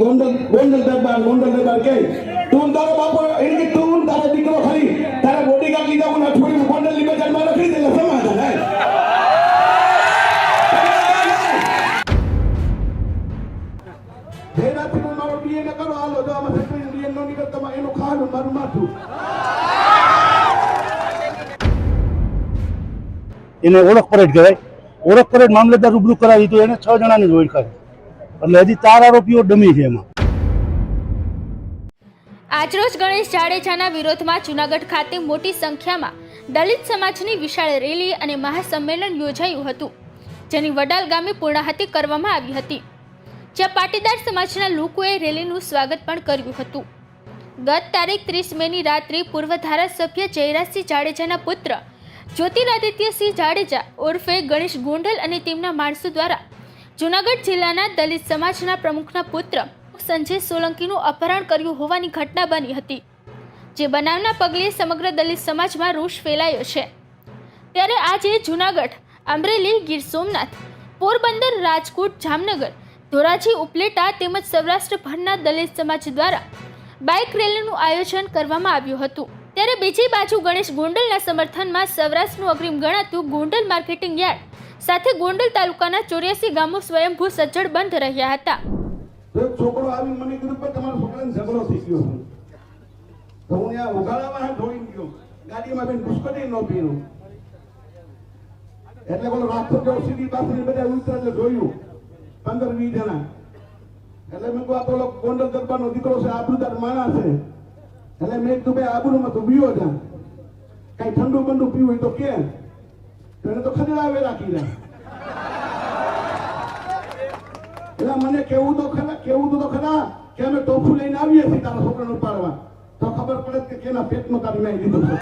ગોંડલ ગોંડલ દરબાર ગોંડલ દરબાર કે તું તારો બાપો કે તું તારો દીકરો ખરી, તારા બોડીગાર્ડ લીધા હું અઠવાડિયું ગોંડલની બજારમાં રખડી દે એટલે સમાધાન, હે? જેનાથી હું મારો DNA કરો, હાલો, જો આમાં સેક્રેટરી DNA નો નીકળ, તમારે એનું ખાવાનું મારું માથું. એને ઓળખ પરેડ કહેવાય. ઓળખ પરેડ મામલતદાર રૂબરૂ કરાવી તો એને છ જણાની જ ઓળખાય. એટલે હજી ચાર આરોપીઓ ડમી છે એમાં. આજરોજ ગણેશ જાડેજાના વિરોધમાં જૂનાગઢ ખાતે મોટી સંખ્યામાં દલિત સમાજની વિશાળ રેલી અને મહાસંમેલન યોજાયું હતું, જેની વડાલ ગામે પૂર્ણાહતિ કરવામાં આવી હતી. જ્યાં પાટીદાર સમાજના લોકોએ રેલીનું સ્વાગત પણ કર્યું હતું. ગત તારીખ ત્રીસ મેની રાત્રે પૂર્વ ધારાસભ્ય જયરાજસિંહ જાડેજાના પુત્ર જ્યોતિરાદિત્યસિંહ જાડેજા ઉર્ફે ગણેશ ગોંડલ અને તેમના માણસો દ્વારા જૂનાગઢ જિલ્લાના દલિત સમાજના પ્રમુખના પુત્ર સંજય સોલંકીનું અપહરણ કર્યું હોવાની ઘટના બની હતી, જે બનાવના પગલે સમગ્ર દલિત સમાજમાં રોષ ફેલાયો છે. ત્યારે આજે જૂનાગઢ, અમરેલી, ગીર સોમનાથ, પોરબંદર, રાજકોટ, જામનગર, ધોરાજી, ઉપલેટા તેમજ સૌરાષ્ટ્રભરના દલિત સમાજ દ્વારા બાઇક રેલીનું આયોજન કરવામાં આવ્યું હતું. ત્યારે બીજી બાજુ ગણેશ ગોંડલના સમર્થનમાં સૌરાષ્ટ્રનું અગ્રીમ ગણાતું ગોંડલ માર્કેટિંગ યાર્ડ સાથે ગોંડલ તાલુકાના ચોર્યાસી ગામો સ્વયંભૂ સજ્જડ બંધ રહ્યા હતા. છોકરો આવી મને કીધું કે તમારા છોકરાને ઝઘડો થઈ ગયો હું ત્યાં ઉઘાડામાં ધોઈને ગયો. ગાડીમાં બેન બિસ્કટ ન પીનું એટલે બોલો રાસ્તો કેવો સીધી પાસની બધા ઉતરે એટલે જોયું. પંદર વીસ જણા. એટલે મેં કહું આ તો ગોંડલ દરબારનો દીકરો છે, આબરૂદાર માણસ છે. એટલે મેં કીધું, ભાઈ, આબરૂમાં તું બીયો જા. કઈ ઠંડુ બંડુ પીવું હોય તો કે. તો એને તો ખદડાવે રાખી દે એટલે મને કેવું તો ખરા, કેવું તો ખરા કે અમે ટોફું લઈને આવીએ છીએ તારા છોકરાને ઉપાડવા. તો ખબર પડે કે કેના પેટમાં તારી મેં લીધો છે.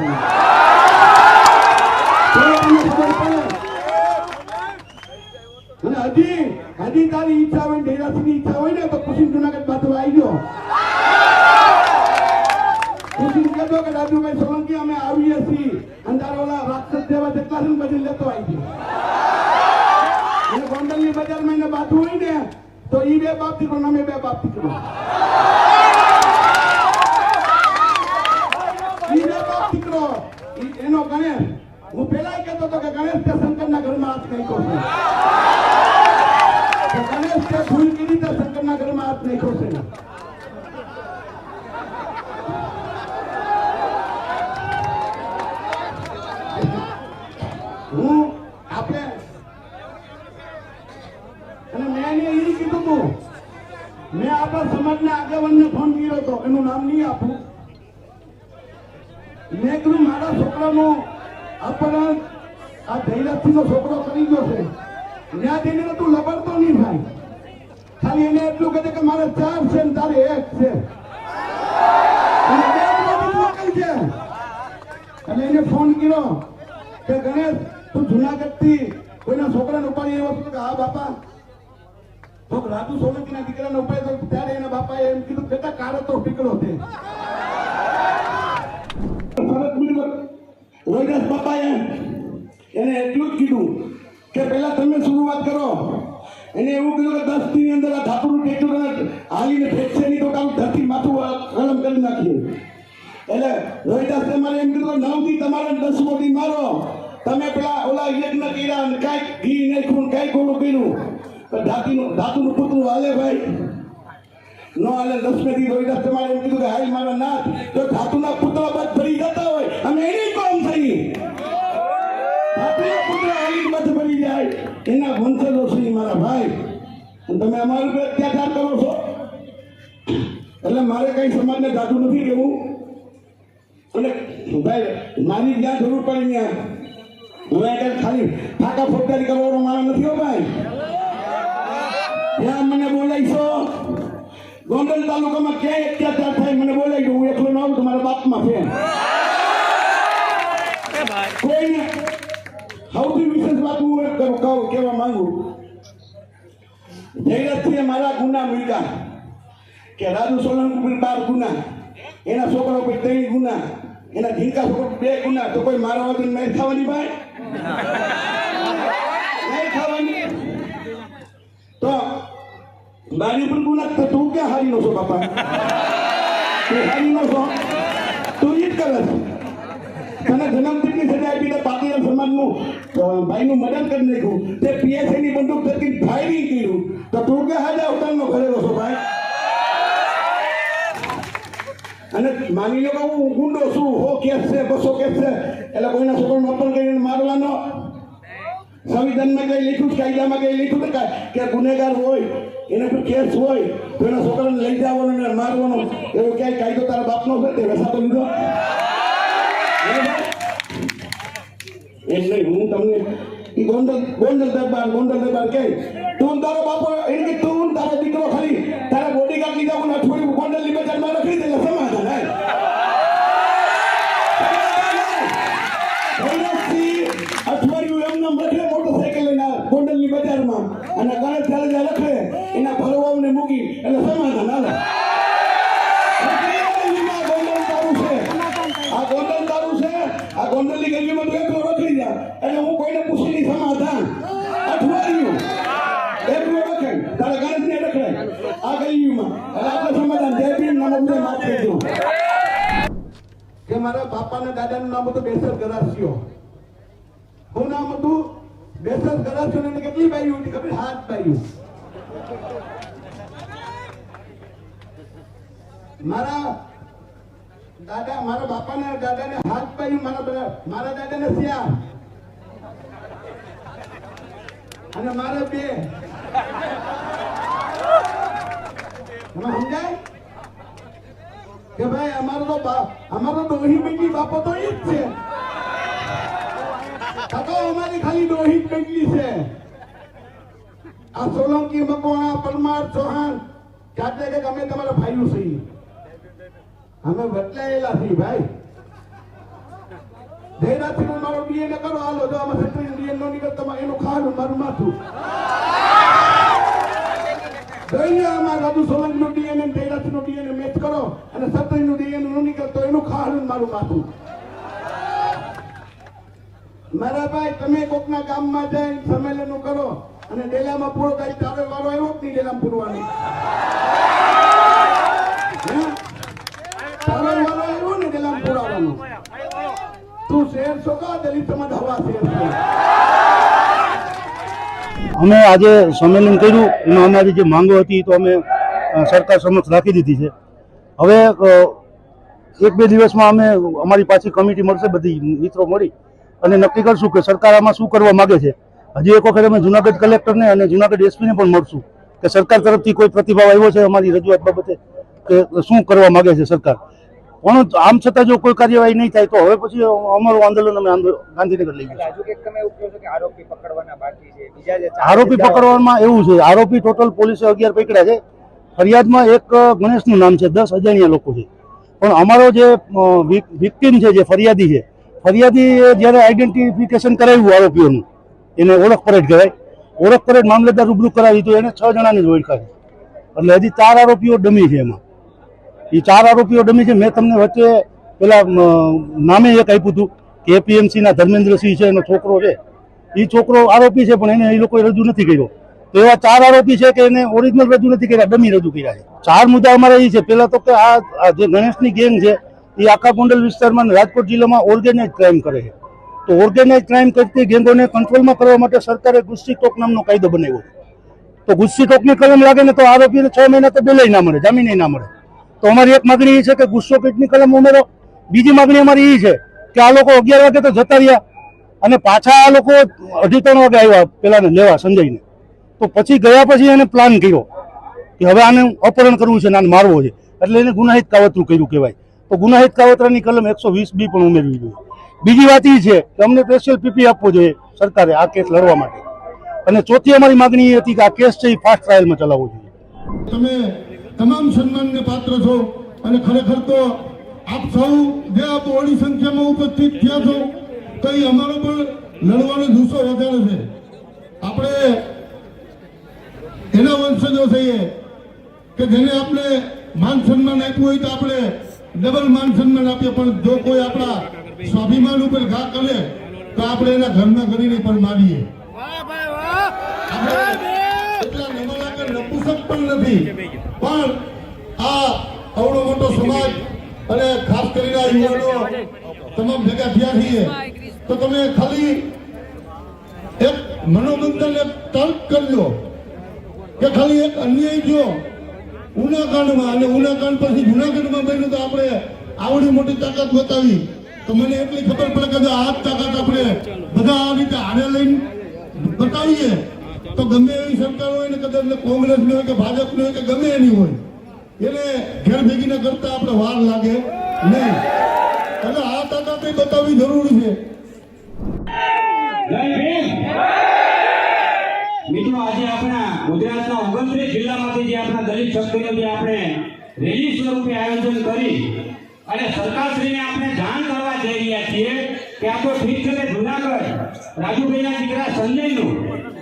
અને હજી હજી તારી ઈચ્છા હોય ડેરાસીની ઈચ્છા હોય ને તો કુસુમ જુનાગઢ બાજુ આવી ગયો. કુસુમ કહેતો કે રાજુભાઈ સોલંકી અમે આવીએ છીએ. રાક્ષસ જેવા જેટલા છે ને બધી લેતો આવી અને ગોંડલની બજારમાં એને બાધું હોય ને, તો ઈ બે બાપ દીકરો અમે બે બાપ દીકરો. ઈ બે બાપ દીકરો. એનો ગણેશ. હું પેલા કહેતો હતો કે ગણેશ તે શંકરના ઘરમાં હાથ નહીં ખોશે ગણેશ તે ભૂલ કીધી તે શંકરના ઘરમાં હાથ નહીં છે હું આપણે અને મેં એને એ કીધું હતું મેં આપણા સમાજના આગેવાનને ફોન કર્યો હતો એનું નામ નહીં આપું મેં કીધું મારા છોકરાનો અપહરણ આ ધૈર્યસિંહનો છોકરો કરી ગયો છે. ત્યાં જઈને તું લબડતો નહીં ભાઈ. ખાલી એને એટલું કહે કે મારે ચાર છે ને તારે એક છે. એટલે એને ફોન કર્યો કે ગણેશ, તું જુનાગઢથી કોઈના છોકરાને ઉપાડી એવો કે હા, બાપા. તો રાજુ સોલંકીના દીકરાને ઉપાડી ત્યારે એના બાપાએ એમ કીધું, બેટા, કાળો તો ટીકડો છે. એને એટલું જ કીધું કે પહેલા તમે શરૂઆત કરો. એને એવું કીધું કે દસની અંદર આ ધાતુનું ટેક્ટર હાલીને ફેંકશે નહીં તો કામ ધરતી માથું કલમ કરી નાખીએ. એટલે રોહિદાસે મારે એમ કીધું નવથી તમારે દસ મોટી મારો. તમે પેલા ઓલા યજ્ઞ કર્યા અને કાંઈક ઘી નાખ્યું, કાંઈક ઓલું કર્યું. ધાતુનું ધાતુનું પુતળું હાલે ભાઈ. નો હાલે દસમેથી રોહિદાસ તમારે એમ કીધું કે હાલ મારા નાથ, તો ધાતુના પુતળા બાદ ફરી જતા હોય. અને એને કોમ થઈ. ધાતુના પુતળા હાલી જાય. એના વંશજો છે મારા ભાઈ. તમે અમારા ઉપર અત્યાચાર કરો છો? એટલે મારે કઈ સમાજને જાતું નથી કેવું અને ભાઈ, મારી જ્યાં જરૂર પડી ત્યાં. હું આગળ ખાલી ફાકા ફોટકારી કરવાનો મારો નથી હો ભાઈ. ત્યાં મને બોલાવીશો? ગોંડલ તાલુકામાં ક્યાંય અત્યાચાર થાય મને બોલાવી હું એકલો ન આવું તો મારા બાપમાં ફેર કોઈને સૌથી વિશેષ વાત કહું કહું કહેવા માંગુ? જયરથસિંહે મારા ગુના મૂક્યા કે રાજુ સોલંકી બાર ગુના, એના છોકરા પર ત્રણ ગુના, એના ઝીંકા છોકરા બે ગુના, તો કોઈ મારા વગર નહીં થવાની ભાઈ? નહીં થવાની તો મારી પણ ગુના, તો તું ક્યાં હારી નો છો બાપા? તું હારી નો છો તું ઈ જ કરે. છે તને જન્મદિવસની સજા આપી ને પાટીદાર સમાજનું? ભાઈનું મદદ કરી નાખ્યું. તે પીએસઆઈ ની બંદૂક થકી ફાયરિંગ કર્યું. તો તું કે હાજર ઉતારનો ખરેલો છો ભાઈ. અને માની લો કે હું ગુંડો છું, હો કેસ છે, બસો કેસ છે. એટલે કોઈના છોકરાનું અપમાન કરીને મારવાનો? સંવિધાનમાં કઈ લીધું કાયદામાં કઈ લીધું? કે ગુનેગાર હોય, એને કોઈ કેસ હોય, તો એના છોકરાને લઈ જવાનો ને મારવાનો. એવો ક્યાંય કાયદો તારા બાપનો છે? તે વેસાતો લીધો? નહીં, હું તમને ગોંડલ ગોંડલ દરબાર ગોંડલ દરબાર કે તું તારો બાપો એટલે તું તારો દીકરો ખાલી તારા બોડીગાર્ડ લીધા હું અઠવાડિયું ગોંડલની બજારમાં નખરી દે, એટલે સમાધાન હે અઠવાડિયું એમને ગોંડલની બજારમાં અને ગણેશ ચાલે રખડે, એના ભરવાઓને મૂકી, એટલે સમાધાન હાલે ગોંડલ તારું છે આ ગોંડલ તારું છે આ ગોંડલની ગલીમાં તું એકલો રખડી જા એટલે હું કોઈને પૂછી નહીં સમાધાન અઠવાડિયું એકલો રખે તારા ગણેશને રખડે આ ગલીમાં એટલે આપણે સમાધાન જય ભીમ નામ બધે માફ કરજો કે મારા બાપા ને દાદાનું નામ હતું બેસર ગરાસિયો. શું નામ હતું બેસર ગરાસિયો ને કેટલી બાયું હતી ખબર? હાથ બાયું મારા દાદા, મારા બાપા ને દાદા ને હાથ બાયું મારા મારા દાદા ને શ્યામ અને મારા બે. સમજાય? કે ભાઈ, અમારો તો અમારો ડોહી બેટી બાપો તો એ જ છે. કાકો અમારી ખાલી જ બેટલી છે. આ સોલંકી, મકવાણા, પરમાર, ચૌહાણ, જાતે કે અમે તમારા ભાઈઓ છીએ અમે બદલાયેલા છીએ, ભાઈ. હું મારો ડીએનએ કરો, હાલો, જો આમાં સત્રી ડીએનએ નો નીકળતો એનું ખાવાનું મારું માથું. જોઈને આમાં રાજુ સોલંકી નું ડીએનએ જયરાજસિંહનું ડીએનએ મેચ કરો અને સત્રી નું ડીએનએ નો એનું ખાવાનું મારું માથું. મારા ભાઈ, તમે કોકના ગામમાં જઈને સંમેલનો કરો અને ડેલામાં પૂરો થાય તારે વારો આવ્યો નહીં ડેલામાં પૂરવાનો? તારે વારો તું શેર છો કા? દલિત સમાજ હવા શેર અમે આજે સંમેલન કર્યું એમાં અમારી જે માંગો હતી તો અમે સરકાર સમક્ષ રાખી દીધી છે. હવે એક બે દિવસમાં અમે અમારી પાછી કમિટી મળશે, બધી મિત્રો મળી અને નક્કી કરશું કે સરકાર આમાં શું કરવા માગે છે. હજી એક વખત અમે જુનાગઢ કલેક્ટરને અને જુનાગઢ એસપીને પણ મળશું કે સરકાર તરફથી કોઈ પ્રતિભાવ આવ્યો છે અમારી રજૂઆત બાબતે કે શું કરવા માગે છે સરકાર. પણ આમ છતાં જો કોઈ કાર્યવાહી નહીં થાય તો હવે પછી અમારું આંદોલન અમે ગાંધીનગર લઈ જઈશું. આરોપી પકડવામાં એવું છે. આરોપી ટોટલ પોલીસે અગિયાર પકડ્યા છે. ફરિયાદમાં એક ગણેશનું નામ છે. દસ અજાણ્યા લોકો છે. પણ અમારો જે વિક્ટીમ છે જે ફરિયાદી છે ફરિયાદી જ્યારે આઈડેન્ટિફિકેશન કરાવ્યું આરોપીઓનું એને ઓળખ પરેડ કહેવાય. ઓળખ પરેડ મામલતદાર રૂબરૂ કરાવી તો એને છ જણાની જ ઓળખાય એટલે હજી ચાર આરોપીઓ ડમી છે એમાં. એ ચાર આરોપીઓ ડમી છે. મેં તમને વચ્ચે પેલા નામે એક આપ્યું હતું. કે એપીએમસીના ધર્મેન્દ્રસિંહ છે એનો છોકરો છે. એ છોકરો આરોપી છે, પણ એને એ લોકોએ રજૂ નથી કર્યો. તો એવા ચાર આરોપી છે કે એને ઓરિજિનલ રજૂ નથી કર્યા, ડમી રજૂ કર્યા છે. ચાર મુદ્દા અમારે એ છે. પેલા તો કે આ જે ગણેશની ગેંગ છે એ આખા ગોંડલ વિસ્તારમાં રાજકોટ જિલ્લામાં ઓર્ગેનાઇઝ ક્રાઇમ કરે છે. તો ઓર્ગેનાઇઝ ક્રાઇમ કરતી ગેંગોને કંટ્રોલમાં કરવા માટે સરકારે ગુસ્સી ટોક નામનો કાયદો બનાવ્યો તો ગુસ્સી ટોકની કલમ લાગે ને તો આરોપીને છ મહિના તો બેલાઈ ના મળે, જામીને ના મળે. તો અમારી એક માગણી એ છે કે ગુસ્સો કીટની કલમ ઉમેરો. બીજી માગણી અમારી એ છે કે આ લોકો અગિયાર વાગે તો જતા રહ્યા. અને પાછા આ લોકો અઢી ત્રણ વાગે આવ્યા, પેલાને લેવા સંજયને. તો પછી ગયા પછી એને પ્લાન કર્યો કે હવે આને અપહરણ કરવું છે ને આને મારવો છે. એટલે એને ગુનાહિત કાવતરું કર્યું કહેવાય. તો ગુનાહિત કાવતરાની કલમ એકસો વીસ બી પણ ઉમેરવી જોઈએ. બીજી વાત એ છે કે અમને સ્પેશિયલ પીપી આપવો જોઈએ સરકારે આ કેસ લડવા માટે. અને ચોથી અમારી માગણી એ હતી કે આ કેસ છે એ ફાસ્ટ ટ્રાયલમાં ચલાવવો જોઈએ. તમે તમામ સન્માનને પાત્ર છો અને ખરેખર તો આપ સૌ જે આપ ઓડી સંખ્યામાં ઉપસ્થિત થયા છો તો એ અમારો પણ લડવાનો જુસ્સો વધારે છે. આપણે એના વંશજો છીએ કે જેને આપણે માન સન્માન આપ્યું હોય તો આપણે ડબલ માન સન્માન આપીએ પણ જો કોઈ આપણા સ્વાભિમાન ઉપર ઘા કરે તો આપણે એના ઘરના કરીને પણ મારીએ. નપુસક પણ પણ નથી. પણ આ અવડો મોટો સમાજ અને ખાસ કરીને આ યુવાનો તમામ ભેગા થયા છીએ. તો તમે ખાલી એક મનોમંથન એક તર્ક કરજો કે ખાલી એક અન્યાય જો ઉનાકાંડમાં અને ઉનાકાંડ પછી જુનાગઢમાં બન્યું તો આપણે આવડી મોટી તાકાત બતાવી. તો મને એટલી ખબર પડે કે આ તાકાત આપણે બધા આ રીતે આડે લઈને બતાવીએ. તો ગમે એવી સરકાર હોય ને કદાચ કોંગ્રેસ કોંગ્રેસની હોય કે ભાજપની હોય કે ગમે એની હોય, એને ઘેર ભેગીને કરતા આપણે વાર લાગે નહીં. એટલે આ તાકાત બતાવવી જરૂરી છે જય ભીમ મિત્રો આજે આપણા ગુજરાતના ઓગણત્રીસ જિલ્લામાંથી જે શક્તિનું જે આપણે રેલી સ્વરૂપે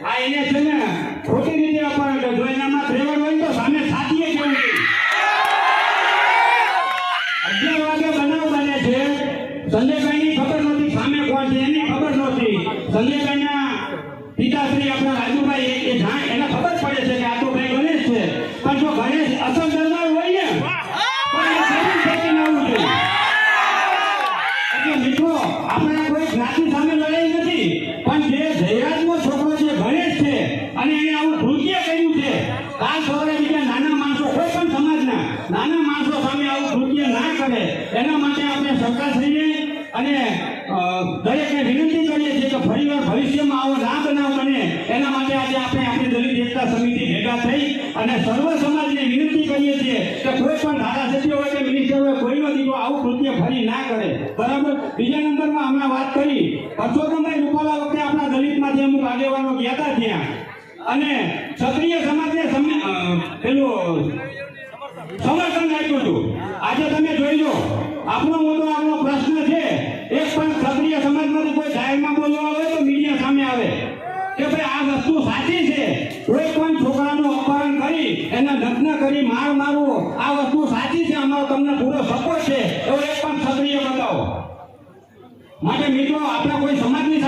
આ એને છે ને ખોટી રીતે ત્રેવડ હોય તો સામે સાથીએ બનાવ બને છે. સંજયભાઈની ખબર નહોતી સામે કોણ છે એની ખબર નહોતી સંજયભાઈના પિતાશ્રી આપણા રાજુભાઈ એ- એ જાણ એને ખબર પડે છે કે આ તો ભાઈ ગણેશ છે પણ જો ગણેશ અસલ દરબાર હોય ને તો એ જરૂર ફેંકીને આવવું જોઈએ એટલે મિત્રો આપણે કોઈ જ્ઞાતિ સામે લડાઈ નથી પણ જે જયરાજનો છોકરો જે ગણેશ છે અને એને આવું કૃત્ય કર્યું છે કાલ સવારે બીજા નાના માણસો કોઈ પણ સમાજના નાના માણસો સામે આવું કૃત્ય ના કરે એના માટે આપણે સરકારશ્રીને અને અ, દરેકને વિનંતી કરીએ છીએ કે ફરીવાર ભવિષ્યમાં આવો ના બનાવ બને એના માટે આજે આપણે આપણી દલિત એકતા સમિતિ ભેગા થઈ અને સર્વ સમાજને વિનંતી કરીએ છીએ કે કોઈ પણ ધારાસભ્ય હોય કે મિનિસ્ટર હોય કોઈનો દીકરો આવું કૃત્ય ફરી ના કરે. બરાબર? બીજા નંબરમાં હમણાં વાત કરી. પરસોત્તમભાઈ રૂપાલા વખતે આપણા દલિતમાંથી અમુક આગેવાનો ગયા હતા ત્યાં. અને ક્ષત્રિય સમાજને સમ- પેલું, સમર્થન આપ્યું હતું. આજે તમે જોઈ લો. આપણો મોટો આપણો પ્રશ્ન છે, એક પણ ક્ષત્રિય સમાજમાંથી કોઈ જાહેરમાં બોલવા આવે તો મીડિયા સામે આવે. કે ભાઈ આ વસ્તુ સાચી છે? કોઈ પણ છોકરાનું અપહરણ કરી, એને નગ્ન કરી, માર મારવો, આ વસ્તુ સાચી છે અમારો તમને પૂરો સપોર્ટ છે એવો એક પણ ક્ષત્રિય બતાવો માટે મિત્રો આપણા કોઈ સમાજની